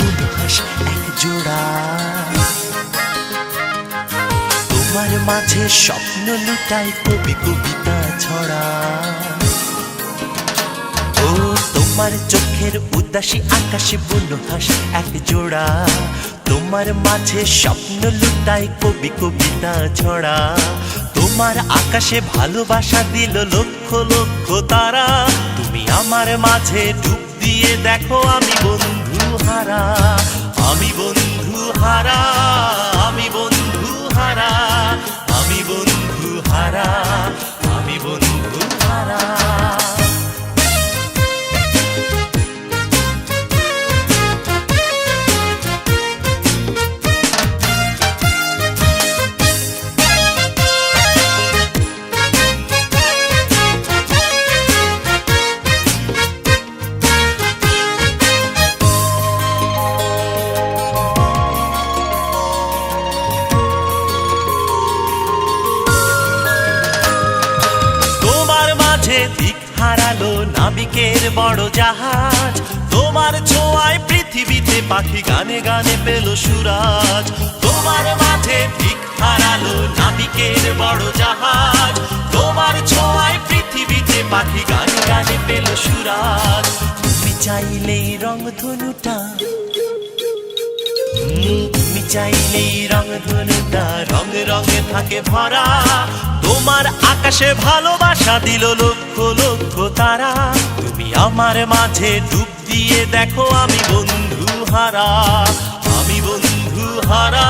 ফুল এক জোড়া। তোমার মাঝে স্বপ্ন লুটায় কবি কবিতা ছড়া। ও, তোমার চোখের উদাসী আকাশে বুনো হাস, এক জোড়া। তোমার মাঝে স্বপ্ন লুটায় কবি কবিতা ছড়া। তোমার আকাশে ভালোবাসা দিল লক্ষ লক্ষ তারা। তুমি আমার মাঝে ডুব দিয়ে দেখো আমি বন্ধু। হারা আমি বন্ধু হারা। মাঝে দিক হারালো নাবিকের বড় জাহাজ। তোমার ছোঁয়ায় পৃথিবীতে পাখি গানে গানে পেল সুরাজ। তোমার মাঝে দিক হারালো নাবিকের বড় জাহাজ। তোমার ছোঁয়ায় পৃথিবীতে পাখি গানে গানে পেল সুরাজ। তুমি চাইলেই রং ধনুটা তুমি চাইলেই রং ধনুটা রং রঙে থাকে ভরা। তোমার আকাশে ভালোবাসা দিল লক্ষ লক্ষ তারা। তুমি আমার মাঝে ডুব দিয়ে দেখো আমি বন্ধু হারা, আমি বন্ধু হারা।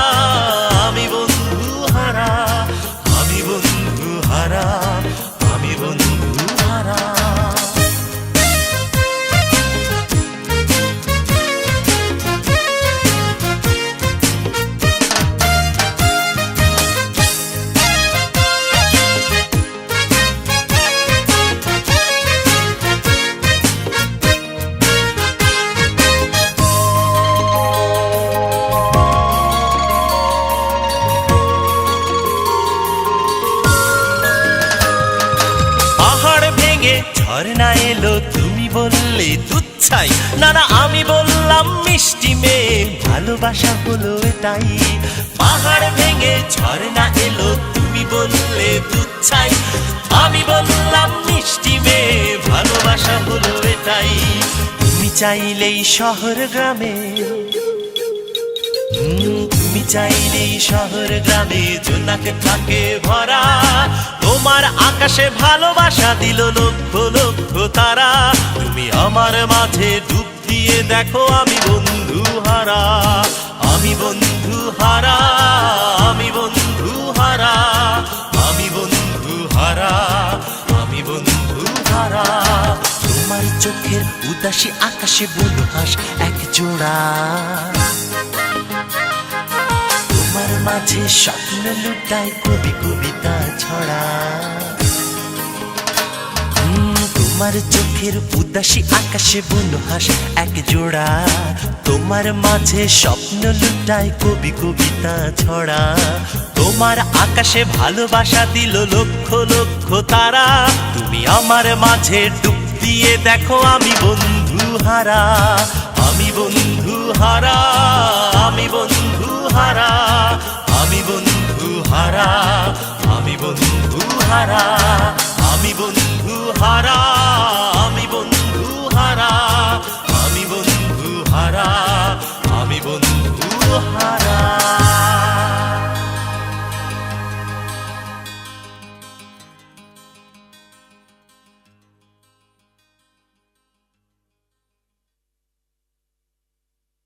ঝর্ণা এলো, তুমি বললে দুধ ছাই না না, আমি বললাম মিষ্টি মেয়ে, ভালোবাসা হলো এটাই। পাহাড় ভেঙে ঝর্ণা এলো, তুমি বললে দুধ ছাই আমি বললাম মিষ্টি মেয়ে, ভালোবাসা হলো এটাই। তুমি চাইলেই শহর গ্রামে তুমি চাইলেই শহর গ্রামে, জোনাকে থাকে ভরা। তোমার আকাশে ভালোবাসা দিল লক্ষ লক্ষ তারা। তুমি আমার মাঝে ডুব দিয়ে দেখো আমি বন্ধু হারা। আমি বন্ধু হারা, আমি বন্ধু হারা। আমি বন্ধু হারা, আমি বন্ধু হারা। তোমার চোখের উদাসী আকাশে বলো হাস এক জোড়া। মাঝে স্বপ্ন লুটায় কবি কবিতা ছড়া। তোমার চোখের উদাসী আকাশে বলো হাস এক জোড়া। তোমার মাঝে স্বপ্ন লুটায় কবি কবিতা ছড়া। তোমার আকাশে ভালোবাসা দিল লক্ষ লক্ষ তারা। তুমি আমার মাঝে ডুব দিয়ে দেখো আমি বন্ধু হারা। আমি বন্ধু হারা, আমি বন্ধু হারা। হারা আমি বন্ধু হারা